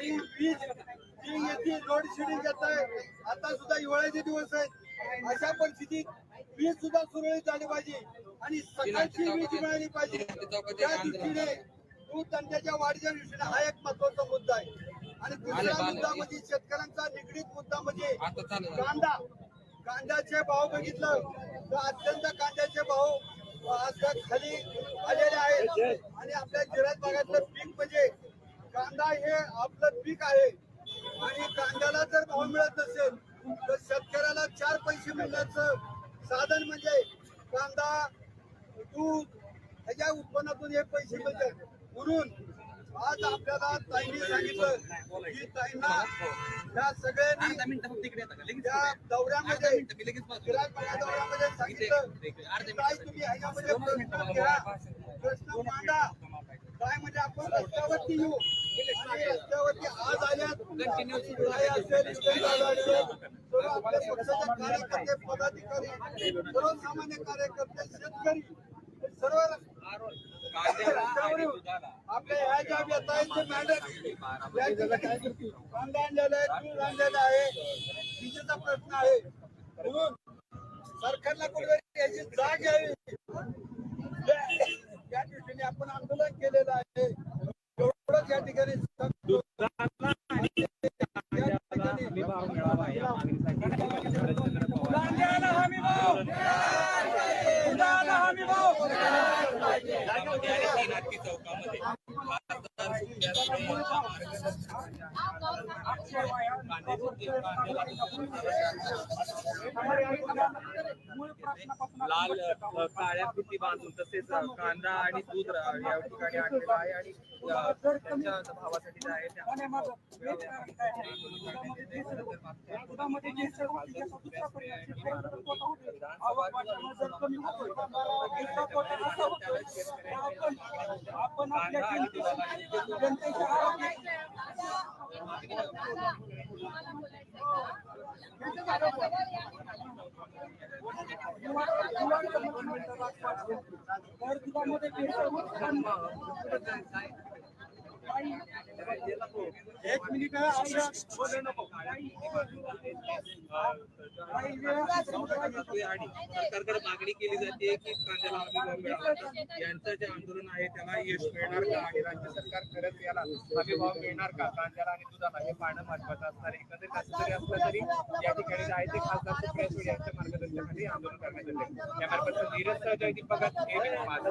वीज जी येते load shedding येत आहे आता सुद्धा हिवाळ्याचे दिवस आहेत. अशा परिस्थितीत वीज सुद्धा सुरळीत झाली पाहिजे आणि सकाळची वीज मिळाली पाहिजे. त्या दृष्टीने दूध धंद्याच्या वाढीच्या दृष्टीने हा एक महत्त्वाचा मुद्दा आहे. आणि दुसरा मुद्दा म्हणजे शेतकऱ्यांचा निगडीत मुद्दा म्हणजे कांदा. कांद्याचे भाव बघितलं तर अत्यंत कांद्याचे भाव आज खाली आलेले आहेत. आणि आपल्या जिल्ह्यात भागातलं पीक म्हणजे कांदा हे आपलं पीक आहे कांद्याला जर भाव मिळत नसेल तर शेतकऱ्याला चार पैसे मिळण्याचं साधन म्हणजे कांदा दूध ह्याच्या उत्पन्नातून हे पैसे मिळतात. म्हणून आज आपल्याला ताईंनी सांगितलं की ताईंना या सगळ्यांनी त्या दौऱ्यामध्ये दौऱ्यामध्ये सांगितलं तुम्ही ह्याच्यामध्ये प्रश्न घ्या. प्रश्न मांडा. म्हणजे आपण रस्त्यावरती येऊ. रस्त्यावरती आज आल्यात. सर्व आपल्या पक्षाचे कार्यकर्ते पदाधिकारी सर्वसामान्य कार्यकर्ते शेतकरी सर्व आपल्या ह्या ज्या ते मॅडम या ठिकाणी कांदा आणलेला आहे दूध आणलेलं आहे विजेचा प्रश्न आहे. म्हणून सरकारला कुठेतरी याची जाग घ्यावी दृष्टीने आपण आंदोलन केलेलं आहे. एवढंच या ठिकाणी सांगतो. लाल काळ्या फिती बांधून तसेच कांदा आणि दूध या ठिकाणी आणलेला आहे आणि त्यांच्या भावासाठी जे आहे आपण आपण आपल्या जनते- जनतेच्या आरोग्य तर दुधामध्ये भेसळ होत नाही. एक मिनिट सरकारकडे मागणी केली जाते की कांद्याला हमी भाव यांचं जे आंदोलन आहे त्याला यश मिळणार का आणि राज्य सरकार खरंच याला हमी भाव मिळणार का कांद्याला आणि दुधाला हे पाहणं महत्वाचं असणार एकंदरीत असं जरी असलं तरी या ठिकाणी जे आहे ते खासदार सुप्रिया सुळे यांच्या मार्गदर्शनाखाली आंदोलन करण्यात आले. कॅमेरा नीरज सह जयदीप भगत माझा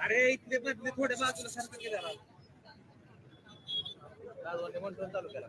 अरे इथले बदले थोडे बाजूला सारखं केलं म्हणतो चालू केला